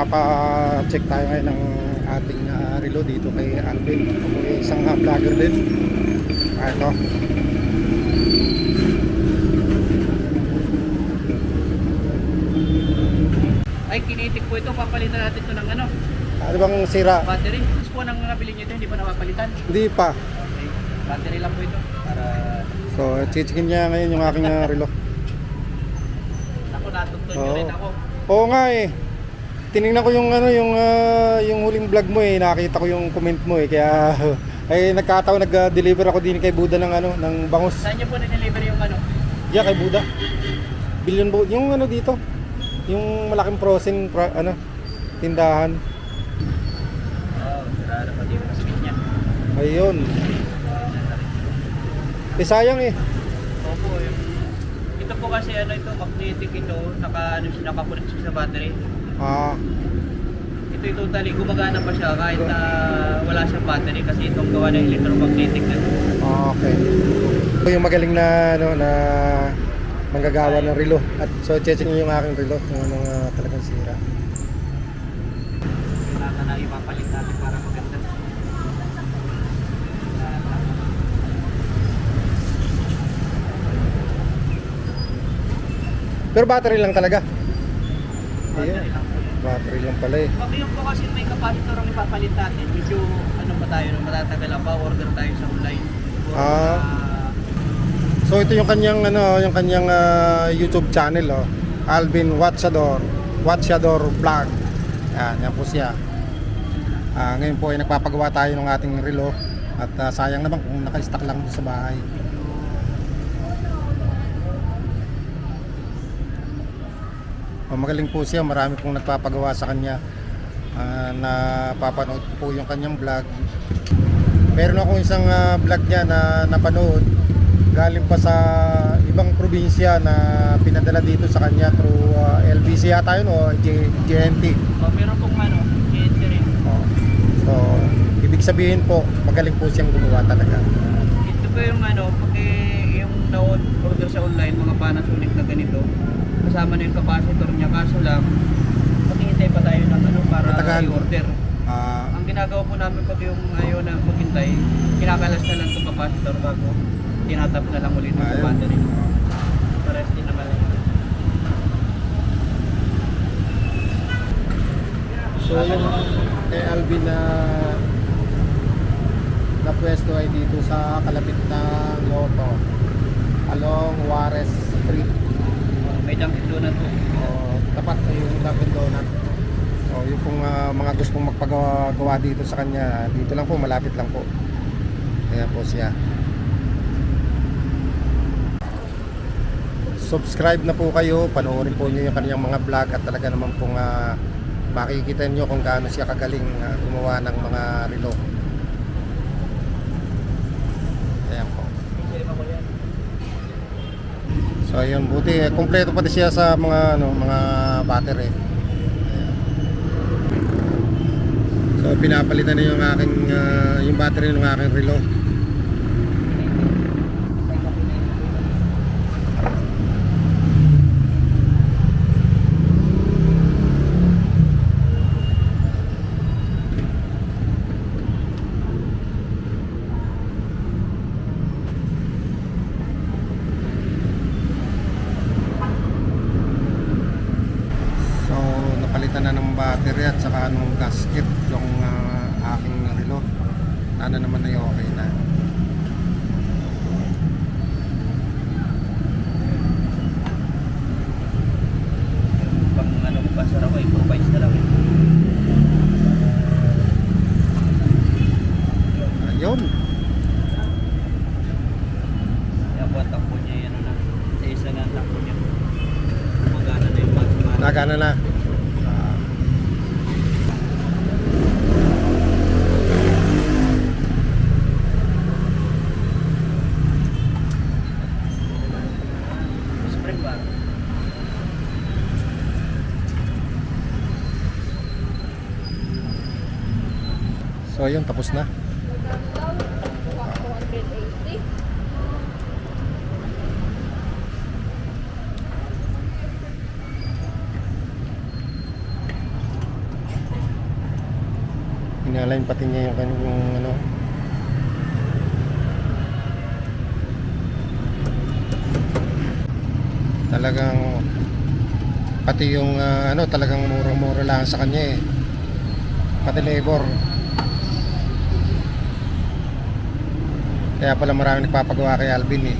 Papa-check tayo ngayon ng ating uh, relo dito kay Alvin. Isang uh, vlogger din. Ah, ito. Ay, kinitik po ito. Papalitan natin ito ng ano, Ano bang sira? battery. Tapos po nang nabili nyo ito, hindi pa napapalitan. Hindi pa. Okay. Battery lang po ito. Para, So, chichikin niya ngayon yung aking uh, relo. ako, natuntun nyo rin ako. Oo nga eh. Tiningnan ko yung ano yung ah, yung huling vlog mo eh. Nakita ko yung comment mo eh. Kaya ay nagkataon nag-deliver ako din kay Buda ng ano ng bangus. Saan nyo po na-deliver yung ano? Yeah, kay Buda. Billion bu yung ano dito. Yung malaking frozen pra- ano tindahan. Oh, sarado pa din yung niya. Ayun. Eh sayang eh. Opo, yung... Ito po kasi ano ito, magnetic ito, naka, ano siya, siya sa battery. Ah, Ito yung totally, gumagana pa siya kahit na wala siyang battery kasi itong gawa ng electromagnetic na ito. okay. Ito yung magaling na ano na manggagawa ng relo. At so check niyo yung aking relo kung anong ah, talagang sira. Kailangan na ipapalit natin para maganda. Pero battery lang talaga. Ayun. Battery lang. Battery lang pala eh. Pag yung po kasi may capacitor ang ipapalit natin, medyo ano pa tayo, no, matatagal pa, order tayo sa online. Or, Ah. ah, So ito yung kanyang ano, yung kanyang ah, YouTube channel oh. Alvin Watchador. Watchador Vlog. Yan, yan po siya. Ah, ngayon po ay nagpapagawa tayo ng ating relo at ah, sayang naman kung naka-stock lang sa bahay. Magaling po siya, marami pong nagpapagawa sa kanya. Ah, napapanood ko po yung kanyang vlog. Meron ako isang ah, vlog niya na napanood galing pa sa ibang probinsya na pinadala dito sa kanya through ah, LBC yata yun o J- JNT. oh, meron pong ano, GNC rin. Oh. So, ibig sabihin po, magaling po siyang gumawa talaga. Ito po yung ano, pag eh, yung na-order sa online, mga Panasonic na ganito, kasama na yung capacitor niya, kaso lang, maghihintay pa tayo ng ano para Matagal. i-order. Ah, Ang ginagawa po namin pag yung ayaw na maghintay, kinakalas na lang itong capacitor bago tinatap na lang ulit yung ayun. battery. Pares din naman lang. So, yung kay Alvin na na pwesto ay dito sa kalapit ng Lotto along Juarez Street. Oh, Dunkin Donut po. O, tapat na yung Dunkin Donut. So, yung pong ah, mga gustong magpagawa gawa dito sa kanya, dito lang po, malapit lang po. Kaya po siya. Subscribe na po kayo, panoorin po niyo yung kanyang mga vlog at talaga naman pong ah, makikita niyo kung gaano siya kagaling ah, gumawa ng mga relo. Ayan po. So ayun, buti eh, kumpleto pati siya sa mga ano, mga battery. Ayan. So pinapalitan na yung aking ah, yung battery ng aking relo. So napalitan na ng battery at saka nung gasket yung ah, aking relo. Sana naman ay okay na. Pang ano, pasara ko, improvise na lang. Ayun. Kaya po ang takbo niya yan na. Sa isa ang takbo niya. Magana na yung maximum. Nagana na. So ayun, tapos na. Inalign pati niya yung kanyang ano. Talagang pati yung ah, ano talagang murang-mura lang sa kanya eh. Pati labor. Kaya pala maraming nagpapagawa kay Alvin eh.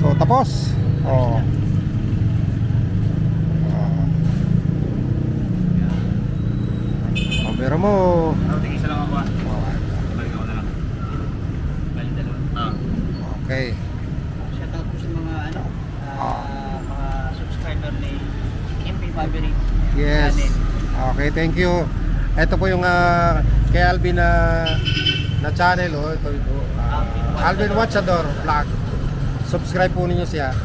So tapos. Oh. Ah. Oh, pero mo. Ano, tingin isa lang ako ah. Balik ako na lang. Bali dalawa. Ah. Okay. Shoutout po sa mga ano, ah, mga subscriber ni MP Fabric. Yes. Channel. Okay, thank you. Ito po yung ah, kay Alvin na na channel oh, ito ito. ah, Alvin Watchador vlog. Subscribe po ninyo siya.